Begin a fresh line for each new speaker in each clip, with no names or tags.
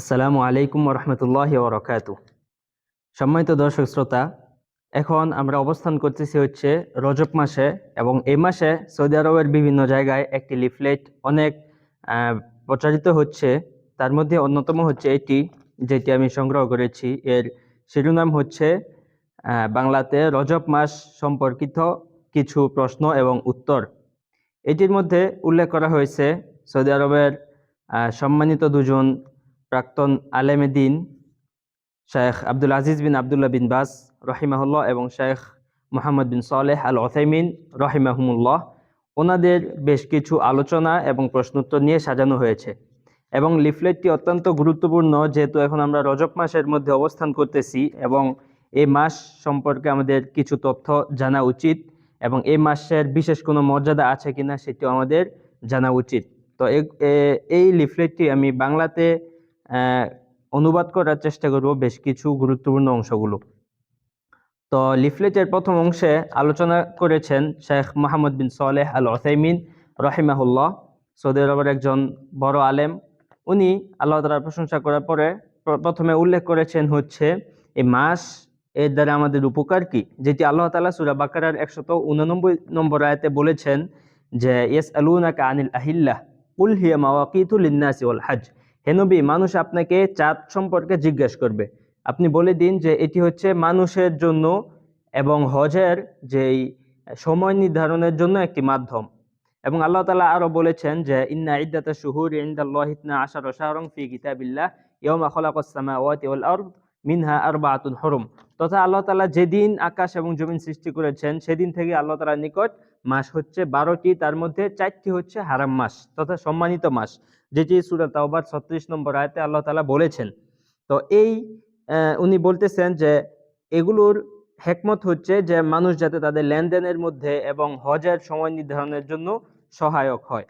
আসসালামু আলাইকুম রহমতুল্লাহ বরকাত সম্মানিত দর্শক শ্রোতা, এখন আমরা অবস্থান করতেছি হচ্ছে রজব মাসে এবং এই মাসে সৌদি আরবের বিভিন্ন জায়গায় একটি লিফলেট অনেক প্রচারিত হচ্ছে। তার মধ্যে অন্যতম হচ্ছে এটি, যেটি আমি সংগ্রহ করেছি। এর শিরোনাম হচ্ছে বাংলাতে রজব মাস সম্পর্কিত কিছু প্রশ্ন এবং উত্তর। এটির মধ্যে উল্লেখ করা হয়েছে সৌদি আরবের সম্মানিত দুজন প্রাক্তন আলেমে দিন শেখ আব্দুল আজিজ বিন আবদুল্লাহ বিন বাস রহিমাহুল্লাহ এবং Sheikh Mohammad bin Saleh al ওসাইমিন রহিমাহুমুল্লাহ। ওনাদের বেশ কিছু আলোচনা এবং প্রশ্নোত্তর নিয়ে সাজানো হয়েছে এবং লিফলেটটি অত্যন্ত গুরুত্বপূর্ণ, যেহেতু এখন আমরা রজব মাসের মধ্যে অবস্থান করতেছি এবং এই মাস সম্পর্কে আমাদের কিছু তথ্য জানা উচিত এবং এই মাসের বিশেষ কোনো মর্যাদা আছে কিনা সেটিও আমাদের জানা উচিত। তো এই লিফলেটটি আমি বাংলাতে অনুবাদ করার চেষ্টা করব বেশ কিছু গুরুত্বপূর্ণ অংশগুলো। তো লিফলেটের প্রথম অংশে আলোচনা করেছেন Sheikh Mohammad bin Saleh al Uthaymeen রহিমাহুল্লাহ, Saudi আরবের একজন বড় আলেম। উনি আল্লাহ তালার প্রশংসা করার পরে প্রথমে উল্লেখ করেছেন হচ্ছে এই মাস এর দ্বারা আমাদের উপকার কি? যেটি আল্লাহ তালা সুরা বাকারার একশত উননব্বই নম্বর আয়তে বলেছেন যে ইয়েস আলুনাকা আনিল আহিল্লাহ উল হিয়া মাওয়াকিতুল লিন্নাসি ওয়াল হাজ হে নবী, মানুষ আপনাকে চাঁদ সম্পর্কে জিজ্ঞেস করবে। আপনি বলে দিন যে এটি হচ্ছে মানুষের জন্য এবং হজের যেই সময় নির্ধারণের জন্য একটি মাধ্যম। এবং আল্লাহ তালা আরও বলেছেন যে, ইন্না ইদ্দাতা শুহুর ইনদাল্লাহ আশার শাহরং ফি কিতাবিল্লাহ ইয়াউমা খালাকাস সামাওয়াতি ওয়াল আরদ মিনহা আরবাআতুন হরম। তথা আল্লাহ তালা যেদিন আকাশ এবং জমিন সৃষ্টি করেছেন, সেদিন থেকে আল্লাহ তালার নিকট মাস হচ্ছে বারোটি, তার মধ্যে চারটি হচ্ছে হারাম মাস তথা সম্মানিত মাস। যেটি সুরা তাওবার ছত্রিশ নম্বর আয়তে আল্লাহ তালা বলেছেন। তো এই উনি বলতেছেন যে এগুলোর হেকমত হচ্ছে যে মানুষ যাতে তাদের লেনদেনের মধ্যে এবং হজের সময় নির্ধারণের জন্য সহায়ক হয়।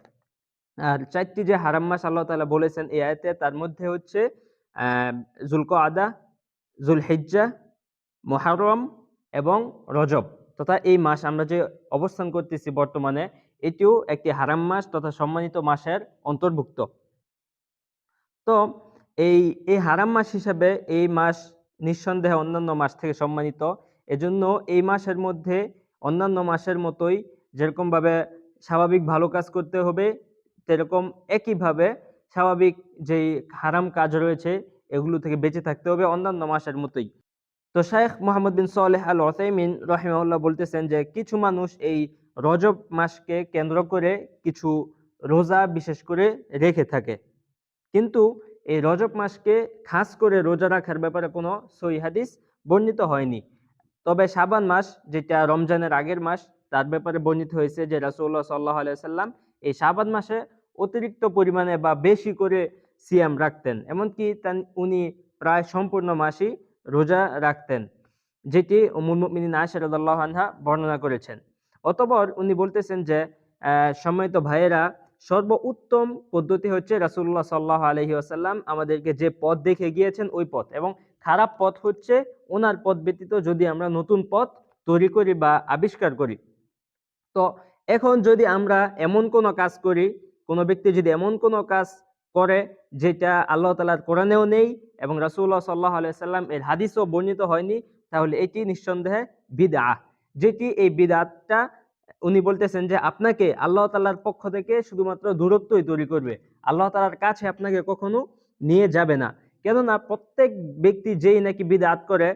আর চারটি যে হারাম মাস আল্লাহ তালা বলেছেন এই আয়তে, তার মধ্যে হচ্ছে জুলক আদা জুল হিজ্জা মহারম এবং রজব। তথা এই মাস আমরা যে অবস্থান করতেছি বর্তমানে এটিও একটি হারাম মাস তথা সম্মানিত মাসের অন্তর্ভুক্ত। তো এই এই হারাম মাস হিসাবে এই মাস নিঃসন্দেহে অন্যান্য মাস থেকে সম্মানিত। এজন্য এই মাসের মধ্যে অন্যান্য মাসের মতোই যেরকমভাবে স্বাভাবিক ভালো কাজ করতে হবে, সেরকম একইভাবে স্বাভাবিক যেই হারাম কাজ রয়েছে এগুলো থেকে বেঁচে থাকতে হবে অন্যান্য মাসের মতোই। তো শায়েখ মোহাম্মদ বিন সালেহ আল ওসাইমিন রহিমাউল্লাহ বলতেছেন যে কিছু মানুষ এই রজব মাসকে কেন্দ্র করে কিছু রোজা বিশেষ করে রেখে থাকে। কিন্তু এই রজব মাসকে খাস করে রোজা রাখার ব্যাপারে কোনো সহি হাদিস বর্ণিত হয়নি। তবে শাবান মাস, যেটা রমজানের আগের মাস, তার ব্যাপারে বর্ণিত হয়েছে যে রাসূলুল্লাহ সাল্লাহ আলাইসাল্লাম এই শাবান মাসে অতিরিক্ত পরিমাণে বা বেশি করে সিয়াম রাখতেন। এমনকি উনি প্রায় সম্পূর্ণ মাসই রোজা রাখতেন, যেটি উমুল মুমিনিন আয়েশা আনহা বর্ণনা করেছেন। অতঃপর উনি বলতেছেন যে সম্মানিত ভাইয়েরা, সর্বোত্তম পদ্ধতি হচ্ছে রাসূলুল্লাহ সাল্লাহ আলহি আসাল্লাম আমাদেরকে যে পথ দেখে গিয়েছেন ওই পথ এবং খারাপ পথ হচ্ছে ওনার পথ ব্যতীত যদি আমরা নতুন পথ তৈরি করি বা আবিষ্কার করি। তো এখন যদি আমরা এমন কোনো কাজ করি, কোনো ব্যক্তি যদি এমন কোনো কাজ করে যেটা আল্লাহ তালার কোরআনেও নেই এবং রাসূলুল্লাহ সাল্লাহ আলাইসাল্লাম এর হাদিসও বর্ণিত হয়নি, তাহলে এটি নিঃসন্দেহে বিদা যেটি এই বিদাতটা উনি বলতেছেন যে আপনাকে আল্লাহ তাল্লার পক্ষ থেকে শুধুমাত্র দূরত্বই তৈরি করবে। আল্লাহ তালার কাছে আপনাকে কখনো নিয়ে যাবে না। কেননা প্রত্যেক ব্যক্তি যেই নাকি বিদাত করে,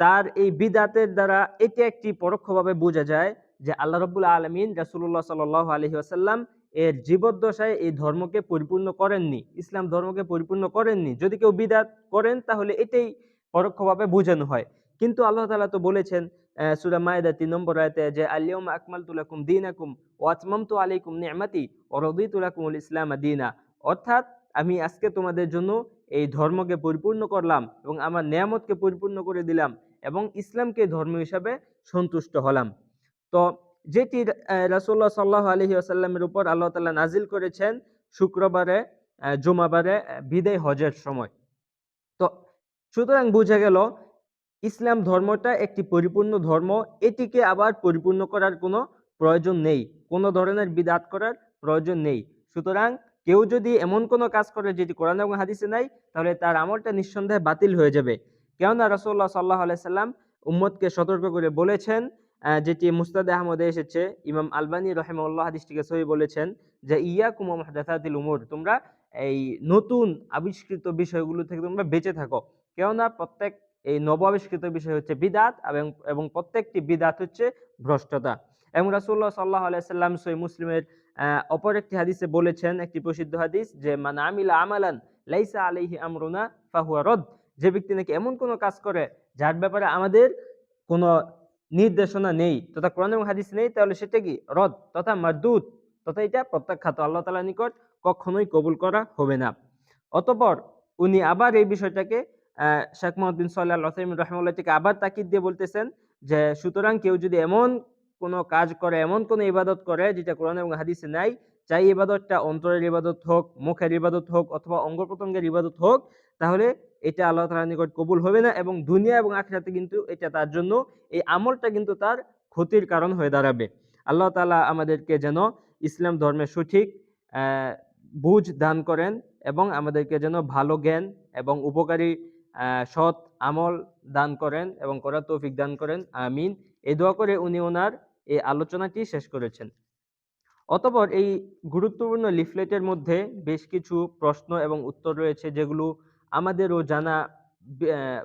তার এই বিদাতের দ্বারা এটি একটি পরোক্ষভাবে বোঝা যায় যে আল্লাহ রব্বুল আলমিন রাসুল্লাহ সাল আলহি আসাল্লাম এর জীবদ্দশায় এই ধর্মকে পরিপূর্ণ করেননি, ইসলাম ধর্মকে পরিপূর্ণ করেননি। যদি কেউ বিদাত করেন, তাহলে এটাই পরোক্ষভাবে বোঝানো হয়। কিন্তু আল্লাহ তালা তো বলেছেন সূরা মায়েদা তিন নম্বর আয়তে যে আলিয়ম আকমাল তুলাকুম দিন আকুম ও আতমাম তো আলাইকুম নিয়ামাতি ও রদি তুলাকুমুল ইসলাম দিনা অর্থাৎ আমি আজকে তোমাদের জন্য এই ধর্মকে পরিপূর্ণ করলাম এবং আমার নিয়ামতকে পরিপূর্ণ করে দিলাম এবং ইসলামকে ধর্ম হিসাবে সন্তুষ্ট হলাম। তো যেটি রাসুল্লাহ সাল্লাহ আলহি আসাল্লামের উপর আল্লাহ তাল্লাহ নাজিল করেছেন শুক্রবারে জুমাবারে বিদায় হজের সময়। তো সুতরাং বোঝা গেল ইসলাম ধর্মটা একটি পরিপূর্ণ ধর্ম, এটিকে আবার পরিপূর্ণ করার কোনো প্রয়োজন নেই। কোনো ধরনের বিদাত করার প্রয়োজন নেই। সুতরাং কেউ যদি এমন কোনো কাজ করে যেটি কোরআন এবং হাদিসে নাই, তাহলে তার আমলটা নিঃসন্দেহে বাতিল হয়ে যাবে। কেননা রাসূলুল্লাহ সাল্লাহ আলাইসাল্লাম উম্মদকে সতর্ক করে বলেছেন যেটি মুস্তাদ আহমদে এসেছে। ইমাম আলবানী রহেমউল্লাহ হাদিসটিকে সহি বলেছেন যে ইয়া কুমা মাহদাসাতিল উমুর তোমরা এই নতুন আবিষ্কৃত বিষয়গুলো থেকে তোমরা বেঁচে থাকো। কেননা প্রত্যেক এই নব আবিষ্কৃত বিষয় হচ্ছে বিদাত এবং এবং প্রত্যেকটি বিদাত হচ্ছে ভ্রষ্টতা। এবং রাসুল্লাহ সাল্লাহ আলাইসাল্লাম সহি মুসলিমের অপর একটি হাদিসে বলেছেন, একটি প্রসিদ্ধ হাদিস যে মানে আমিলা আমালান লাইসা আলাইহি আমরুনা ফাহুয়া রদ। যে ব্যক্তি নাকি এমন কোনো কাজ করে যার ব্যাপারে আমাদের কোনো নির্দেশনা নেই, তথা কোরআন এবং হাদিস নেই, তাহলে সেটা কি রদ তথা মারদুত তথা এটা প্রত্যাখ্যাত আল্লাহ তাআলার নিকট কখনোই কবুল করা হবে না। অতপর উনি আবার এই বিষয়টাকে শেখ মোহাম্মদ বিন সাল্লাহ আলহিম রহমুল্লাহ থেকে আবার তাকিদ দিয়ে বলতেছেন যে, সুতরাং কেউ যদি এমন কোনো কাজ করে, এমন কোনো ইবাদত করে, যেটা কোরআন এবং হাদিসে নাই চাই ইবাদতটা অন্তরের ইবাদত হোক, মুখের ইবাদত হোক, অথবা অঙ্গ প্রত্যঙ্গের ইবাদত হোক, তাহলে এটা আল্লাহ তাআলার নিকট কবুল হবে না এবং দুনিয়া এবং আখিরাতে কিন্তু এটা তার জন্য, এই আমলটা কিন্তু তার ক্ষতির কারণ হয়ে দাঁড়াবে। আল্লাহ তাআলা আমাদেরকে যেন ইসলাম ধর্মের সঠিক বুঝ দান করেন এবং আমাদেরকে যেন ভালো জ্ঞান এবং উপকারী সৎ আমল দান করেন এবং করার তৌফিক দান করেন। আমিন। এই দোয়া করে উনি ওনার এই আলোচনাটি শেষ করেছেন। অতপর এই গুরুত্বপূর্ণ লিফলেটের মধ্যে বেশ কিছু প্রশ্ন এবং উত্তর রয়েছে, যেগুলো আমাদেরও জানা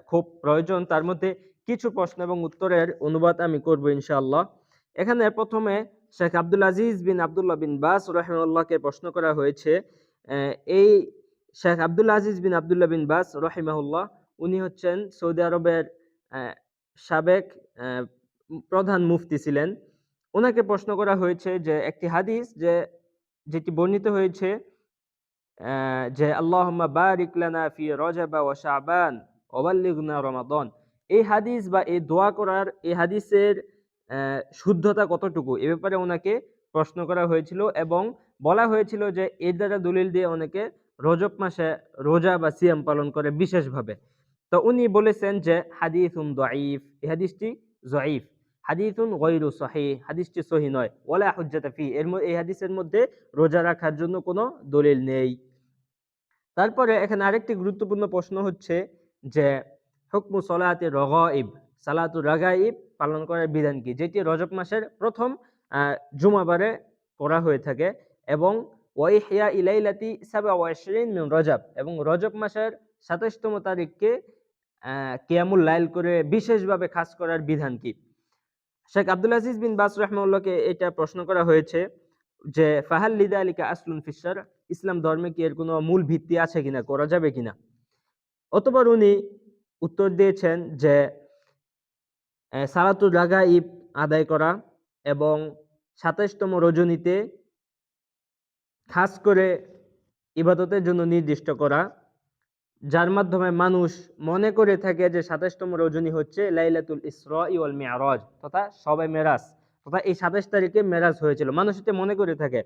খুব প্রয়োজন। তার মধ্যে কিছু প্রশ্ন এবং উত্তরের অনুবাদ আমি করব ইনশাআল্লাহ। এখানে প্রথমে শেখ আব্দুল আজিজ বিন আব্দুল্লাহ বিন বাস রহিমাল্লাহকে প্রশ্ন করা হয়েছে এই শেখ আব্দুল আজিজ বিন আব্দুল্লাহ বিন বাস রহিমাহুল্লাহ, উনি হচ্ছেন সৌদি আরবের সাবেক প্রধান মুফতি ছিলেন। ওনাকে প্রশ্ন করা হয়েছে যে, একটি হাদিস যে, যেটি বর্ণিত হয়েছে যে, আল্লাহুম্মা বারিক লানা ফি রজাবা ওয়া শাবান ওয়া বাল্লিগনা রমাদান এই হাদিস বা এই দোয়া করার, এই হাদিসের শুদ্ধতা কতটুকু? এ ব্যাপারে ওনাকে প্রশ্ন করা হয়েছিল এবং বলা হয়েছিল যে, এর দ্বারা দলিল দিয়ে অনেকে রজব মাসে রোজা বা সিয়াম পালন করে বিশেষভাবে। তো উনি বলেছেন যে, হাদিসুন দঈফ, এই হাদিসটি জঈফ হাদিসুন গৈরু সহি হাদিসটি সহি নয়। ওয়ালা হুজ্জাতা ফি, এর এই হাদিসের মধ্যে রোজা রাখার জন্য কোনো দলিল নেই। তারপরে এখানে আরেকটি গুরুত্বপূর্ণ প্রশ্ন হচ্ছে যে, হুকমু সলাতে রগাইব সালাতু রাগাইব পালন করার বিধান কি? যেটি রজব মাসের প্রথম জুমাবারে পড়া হয়ে থাকে এবং ওয়াইহিয়া ইলাইলাতি সাবা ওয়াশরিন মিন রজব এবং রজব মাসের সাতাশতম তারিখকে কিয়ামুল লাইল করে বিশেষভাবে খাস করার বিধান কি? শেখ আব্দুল আজিজ বিন বাস রহমাউল্লাহকে এটা প্রশ্ন করা হয়েছে যে ফাহাল লিদা আলিকা আসলুন ফিসার ইসলাম ধর্মে কি এর কোনো মূল ভিত্তি আছে কিনা করা যাবে কিনা? অতবার উনি উত্তর দিয়েছেন যে আহ, রাগা ইব আদায় করা এবং সাতাশতম রজনীতে খাস করে ইবাদতের জন্য নির্দিষ্ট করা, যার মাধ্যমে মানুষ মনে করে থাকে যে সাতাশতম রজনী হচ্ছে লাইলাতুল ইসরা ওয়াল মিয়ারাজ তথা সবাই মেরাজ, তথা এই সাতাশ তারিখে মেরাজ হয়েছিল। মানুষ এটা মনে করে থাকে।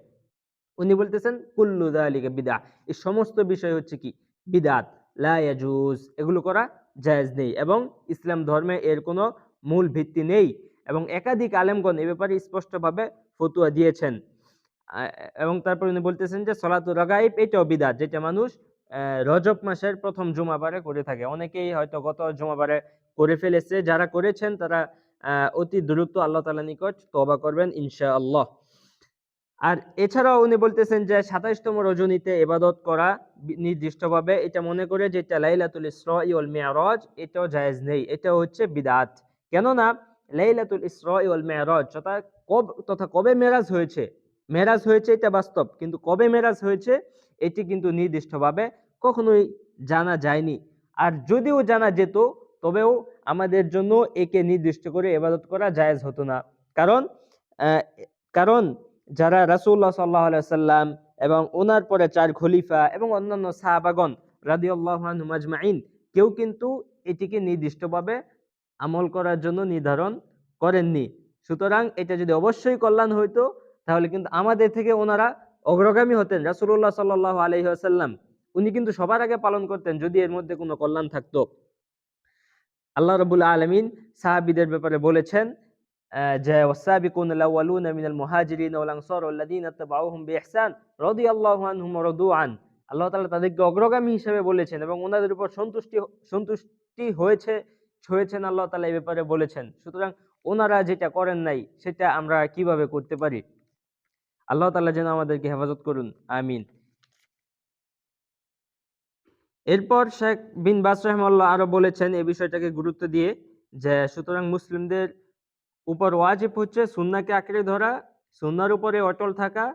উনি বলতেছেন, কুল্লু দালিকা বিদা এই সমস্ত বিষয় হচ্ছে কি? বিদাত লা ইয়াজুজ, এগুলো করা জায়েজ নেই এবং ইসলাম ধর্মে এর কোনো মূল ভিত্তি নেই এবং একাধিক আলেমগণ এ ব্যাপারে স্পষ্টভাবে ফতুয়া দিয়েছেন। এবং তারপর উনি বলতেছেন যে, সলাতু রাগাইব, এটাও বিদাত, যেটা মানুষ রজব মাসের প্রথম জুমাবারে করে থাকে। অনেকেই হয়তো গত জুমাবারে করে ফেলেছে। যারা করেছেন, তারা অতি দ্রুত আল্লাহ তালা নিকট তবা করবেন, ইনশাআল্লাহ। আর এছাড়াও উনি বলতেছেন যে, সাতাইশতম রজনীতে এবাদত করা নির্দিষ্টভাবে, এটা মনে করে যে, এটা লাইলাতুল ইসরা ওয়াল মিয়ারাজ এটাও জায়েজ নেই, এটা হচ্ছে বিদাত। কেননা, লাইলাতুল ইসরা ওয়াল মিয়ারাজ তথা কব, তথা কবে মেরাজ হয়েছে? মেরাজ হয়েছে, এটা বাস্তব। কিন্তু কবে মেরাজ হয়েছে, এটি কিন্তু নির্দিষ্টভাবে কখনোই জানা যায়নি। আর যদিও জানা যেত, তবেও আমাদের জন্য একে নির্দিষ্ট করে এবাদত করা জায়েজ হতো না। কারণ কারণ যারা রাসূলুল্লাহ সাল্লাহ সাল্লাম এবং ওনার পরে চার খলিফা এবং অন্যান্য আনহুম আজমাইন, কেউ কিন্তু এটিকে নির্দিষ্টভাবে আমল করার জন্য নির্ধারণ করেননি। সুতরাং এটা যদি অবশ্যই কল্যাণ হইতো তাহলে কিন্তু আমাদের থেকে ওনারা অগ্রগামী হতেন। রাসূলুল্লাহ সাল্লাহ আসাল্লাম উনি কিন্তু সবার আগে পালন করতেন যদি এর মধ্যে কোনো কল্যাণ থাকতো। আল্লাহ রবুল্লা আলমিন সাহাবিদের ব্যাপারে বলেছেন যে আন। আল্লাহ তাদেরকে অগ্রগামী হিসেবে বলেছেন এবং ওনাদের উপর সন্তুষ্টি সন্তুষ্টি হয়েছে হয়েছেন আল্লাহ তাআলা ব্যাপারে বলেছেন। সুতরাং ওনারা যেটা করেন নাই, সেটা আমরা কীভাবে করতে পারি? আল্লাহ তাআলা যেন আমাদেরকে হেফাজত করুন। আমিন। এরপর শেখ বিন বাস রহমাল্লাহ আরও বলেছেন এই বিষয়টাকে গুরুত্ব দিয়ে যে, সুতরাং মুসলিমদের উপর ওয়াজিব হচ্ছে সুন্নাকে আঁকড়ে ধরা, সুন্নার উপরে অটল থাকা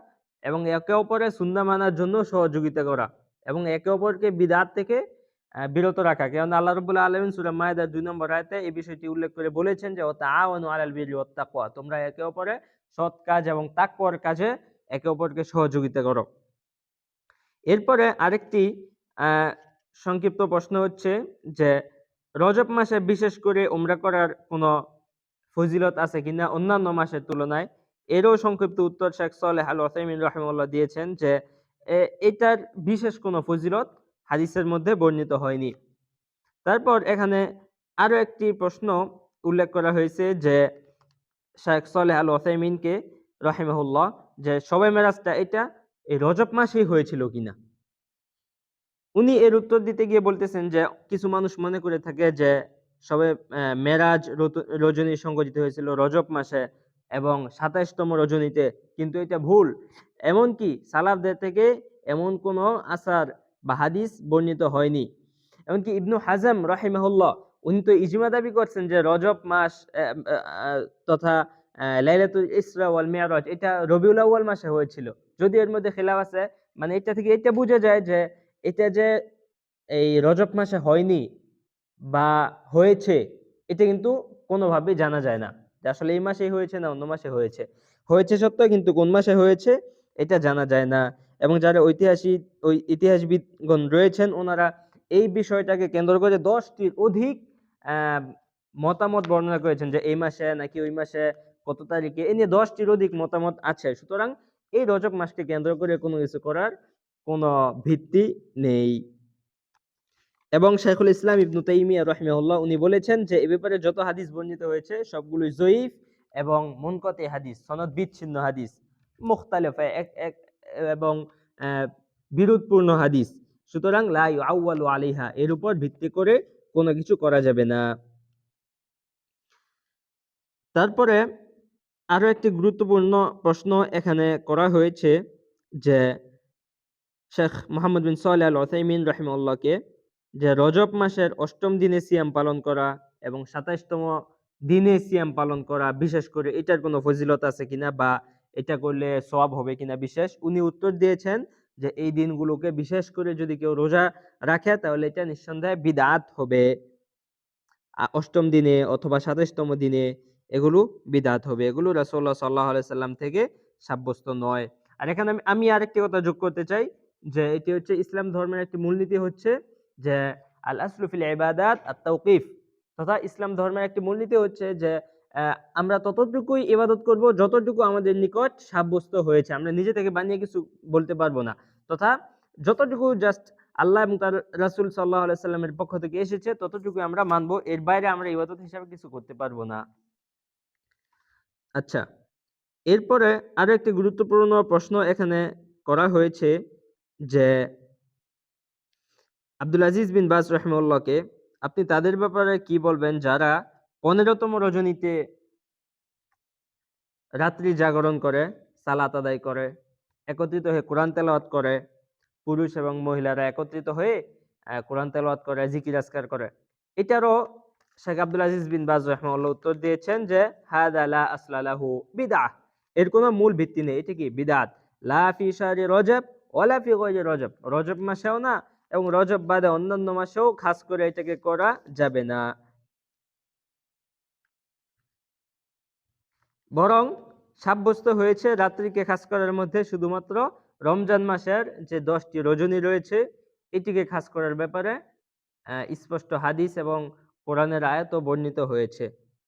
এবং একে অপরে সুন্না মানার জন্য সহযোগিতা করা এবং একে অপরকে বিদাত থেকে বিরত রাখা। কারণ আল্লাহ রবুল্লাহ আলমিন সুরাম মায়দার দুই নম্বর আয়তে এই বিষয়টি উল্লেখ করে বলেছেন যে ওতা আওয়ানু আলাল ওয়াত্তাকওয়া তোমরা একে অপরে সৎ কাজ এবং তাকওয়ার কাজে একে অপরকে সহযোগিতা করো। এরপরে আরেকটি সংক্ষিপ্ত প্রশ্ন হচ্ছে যে, রজব মাসে বিশেষ করে উমরা করার কোনো ফজিলত আছে কিনা অন্যান্য মাসের তুলনায়? এরও সংক্ষিপ্ত উত্তর শেখ সালেহ আল ওসাইমিন রহমুল্লাহ দিয়েছেন যে এটার বিশেষ কোনো ফজিলত হাদিসের মধ্যে বর্ণিত হয়নি। তারপর এখানে আরও একটি প্রশ্ন উল্লেখ করা হয়েছে যে শেখ সালেহ আল ওসাইমিনকে, রহিমাহুল্লাহ, যে সবে মেরাজটা এটা এই রজব মাসেই হয়েছিল কিনা? উনি এর উত্তর দিতে গিয়ে বলতেছেন যে, কিছু মানুষ মনে করে থাকে যে, সবে মেরাজ রজনী সংগঠিত হয়েছিল রজব মাসে এবং সাতাইশতম রজনীতে, কিন্তু এটা ভুল। এমনকি সালাফদের থেকে এমন কোনো আসার বা হাদিস বর্ণিত হয়নি। এমনকি ইবনু হাজাম, রাহিমাহুল্লাহ উনি তো ইজমা দাবি করছেন যে রজব মাস তথা লাইলাতুল ইসরা ওয়াল মিয়ারাজ এটা রবিউল আউয়াল মাসে হয়েছিল। যদি এর মধ্যে খেলাফ আছে মানে এটা থেকে এটা বোঝা যায় যে এটা যে এই রজব মাসে হয়নি বা হয়েছে, এটা কিন্তু কোনোভাবেই জানা যায় না যে আসলে এই মাসেই হয়েছে না অন্য মাসে হয়েছে। হয়েছে সত্ত্বেও কিন্তু কোন মাসে হয়েছে, এটা জানা যায় না। এবং যারা ঐতিহাসিক ওই ইতিহাসবিদগণ রয়েছেন, ওনারা এই বিষয়টাকে কেন্দ্র করে দশটির অধিক মতামত বর্ণনা করেছেন যে এই মাসে নাকি ওই মাসে কত তারিখে এ নিয়ে দশটির অধিক মতামত আছে। সুতরাং এই রজক মাসকে কেন্দ্র করে কোনো কিছু করার কোনো ভিত্তি নেই। এবং শেখুল ইসলাম ইবনু তাইমিয়া রহমাহুল্লাহ উনি বলেছেন যে এ ব্যাপারে যত হাদিস বর্ণিত হয়েছে সবগুলোই জয়ীফ এবং মুনকতে হাদিস, সনদ বিচ্ছিন্ন হাদিস, মুখতালেফা এক এক, এবং বিরোধপূর্ণ হাদিস। সুতরাং লাই আউয়ালু আলিহা এর উপর ভিত্তি করে কোনো কিছু করা যাবে না। তারপরে আরও একটি গুরুত্বপূর্ণ প্রশ্ন এখানে করা হয়েছে যে, Sheikh Mohammad bin Saleh al ওসাইমিন রহিমউল্লাহকে যে রজব মাসের অষ্টম দিনে সিয়াম পালন করা এবং সাতাইশতম দিনে সিয়াম পালন করা, বিশেষ করে এটার কোনো ফজিলত আছে কিনা বা এটা করলে সওয়াব হবে কিনা বিশেষ, উনি উত্তর দিয়েছেন যে এই দিনগুলোকে বিশেষ করে যদি কেউ রোজা রাখে, তাহলে এটা নিঃসন্দেহে বিদাত হবে। অষ্টম দিনে অথবা সাতাইশতম দিনে এগুলো বিদাত হবে। এগুলো রাসূলুল্লাহ সাল্লাহ সাল্লাম থেকে সাব্যস্ত নয়। আর এখানে আমি আমি আরেকটি কথা যোগ করতে চাই, যে এটি হচ্ছে ইসলাম ধর্মের একটি মূলনীতি হচ্ছে যে আল আসলু ফিল ইবাদাত আত তাওকিফ তথা ইসলাম ধর্মের একটি মূলনীতি হচ্ছে যে আমরা ততটুকুই ইবাদত করব যতটুকু আমাদের নিকট সাব্যস্ত হয়েছে। আমরা নিজে থেকে বানিয়ে কিছু বলতে পারব না। তথা যতটুকু জাস্ট আল্লাহ এবং তার রাসূল সাল্লাহ সাল্লামের পক্ষ থেকে এসেছে ততটুকু আমরা মানবো। এর বাইরে আমরা ইবাদত হিসাবে কিছু করতে পারব না। আচ্ছা এরপরে আরও একটি গুরুত্বপূর্ণ প্রশ্ন এখানে করা হয়েছে যে আব্দুল আজিজ বিন বাজ রহমউল্লাহকে আপনি তাদের ব্যাপারে কি বলবেন? যারা পনেরোতম রজনীতে রাত্রি জাগরণ করে, সালাত আদায় করে, একত্রিত হয়ে কোরআন তেলাওয়াত করে, পুরুষ এবং মহিলারা একত্রিত হয়ে কোরআন তেলাওয়াত করে, জিকির আজকার করে। এটারও শেখ আব্দুল আজিজ বিন বাজ রহমাল্লাহ উত্তর দিয়েছেন যে, হাদ আলা আসলালাহু বিদা এর কোনো মূল ভিত্তি নেই। এটা কি? বিদাত লা ফি শাহরি রজব ওয়ালা ফি গয়রি রজব। রজব মাসেও না, এবং রজব বাদে অন্যান্য মাসেও খাস করে এটাকে করা যাবে না। বরং সাব্যস্ত হয়েছে রাত্রিকে খাস করার মধ্যে শুধুমাত্র রমজান মাসের যে দশটি রজনী রয়েছে, এটিকে খাস করার ব্যাপারে স্পষ্ট হাদিস এবং কোরআনের আয়াতও বর্ণিত হয়েছে।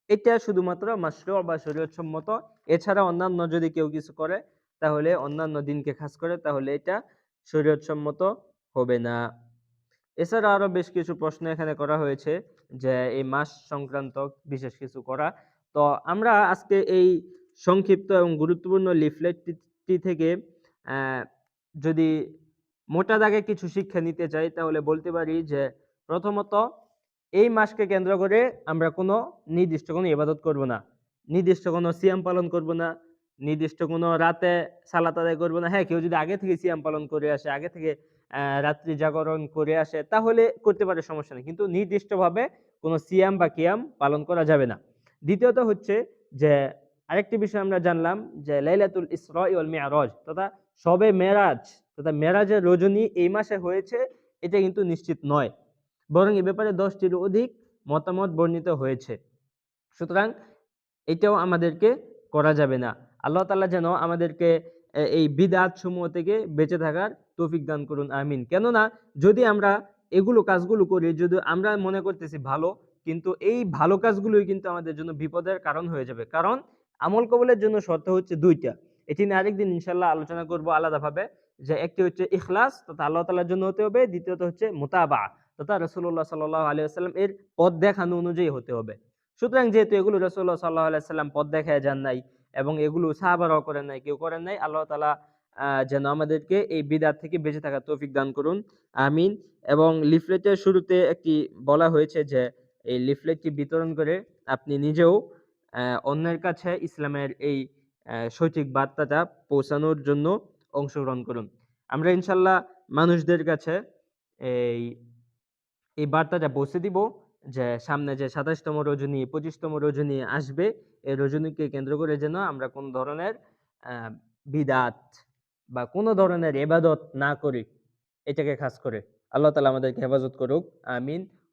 এটা শুধুমাত্র মাসরু বা শরীয়তসম্মত। এছাড়া অন্যান্য যদি কেউ কিছু করে, তাহলে অন্যান্য দিনকে খাস করে, তাহলে এটা শরীয়তসম্মত হবে না। এছাড়া আরও বেশ কিছু প্রশ্ন এখানে করা হয়েছে যে এই মাস সংক্রান্ত বিশেষ কিছু করা তো আমরা আজকে এই সংক্ষিপ্ত এবং গুরুত্বপূর্ণ লিফলেটটি থেকে যদি মোটা দাগে কিছু শিক্ষা নিতে চাই, তাহলে বলতে পারি যে প্রথমত এই মাসকে কেন্দ্র করে আমরা কোনো নির্দিষ্ট কোনো ইবাদত করব না। নির্দিষ্ট কোনো সিয়াম পালন করব না। নির্দিষ্ট কোনো রাতে সালাত আদায় করব না। হ্যাঁ কেউ যদি আগে থেকে সিয়াম পালন করে আসে, আগে থেকে রাত্রি জাগরণ করে আসে, তাহলে করতে পারে সমস্যা নেই। কিন্তু নির্দিষ্টভাবে কোনো সিয়াম বা কিয়াম পালন করা যাবে না। দ্বিতীয়ত হচ্ছে যে আরেকটি বিষয় আমরা জানলাম যে লাইলাতুল ইসরা ওয়াল মিআরাজ তথা সবে মেরাজ, তথা মেরাজের রজনী এই মাসে হয়েছে, এটা কিন্তু নিশ্চিত নয়। বরং এ ব্যাপারে দশটির অধিক মতামত বর্ণিত হয়েছে। সুতরাং এটাও আমাদেরকে করা যাবে না। আল্লাহ তাআলা যেন আমাদেরকে এই বিদাত সমূহ থেকে বেঁচে থাকার তৌফিক দান করুন, আমিন। কেননা যদি আমরা এগুলো কাজগুলো করি, যদি আমরা মনে করতেছি ভালো কিন্তু এই ভালো কাজগুলোই কিন্তু আমাদের জন্য বিপদের কারণ হয়ে যাবে। কারণ আমল কবলের জন্য শর্ত হচ্ছে দুইটা। এটি নিয়ে আরেকদিন ইনশাল্লাহ আলোচনা করব আলাদাভাবে যে একটি হচ্ছে ইখলাস, তথা আল্লাহ তালার জন্য হতে হবে। দ্বিতীয়ত হচ্ছে মোতাবা তথা রসুল্লাহ সাল্লাহ আলিয়াল্লাম এর পথ দেখানো অনুযায়ী হতে হবে। সুতরাং যেহেতু এগুলো রসুল্লাহ সাল্লাহ আলাইসাল্লাম পথ দেখায় যান নাই এবং এগুলো সাহাবারাও করেন নাই, কেউ করেন নাই, আল্লাহ তালা যেন আমাদেরকে এই বিদার থেকে বেঁচে থাকার তৌফিক দান করুন। আমিন। এবং লিফলেটের শুরুতে একটি বলা হয়েছে যে এই লিফলেটটি বিতরণ করে আপনি নিজেও অন্যের কাছে ইসলামের এই সঠিক বার্তাটা পৌঁছানোর জন্য অংশগ্রহণ করুন। আমরা ইনশাল্লাহ মানুষদের কাছে এই এই বার্তাটা পৌঁছে দিব যে সামনে যে সাতাশতম রজনী, পঁচিশতম রজনী আসবে, এই রজনীকে কেন্দ্র করে যেন আমরা কোন ধরনের বিদাত বা কোনো ধরনের এবাদত না করি, এটাকে খাস করে। আল্লাহ তালা আমাদেরকে হেফাজত করুক, আমিন।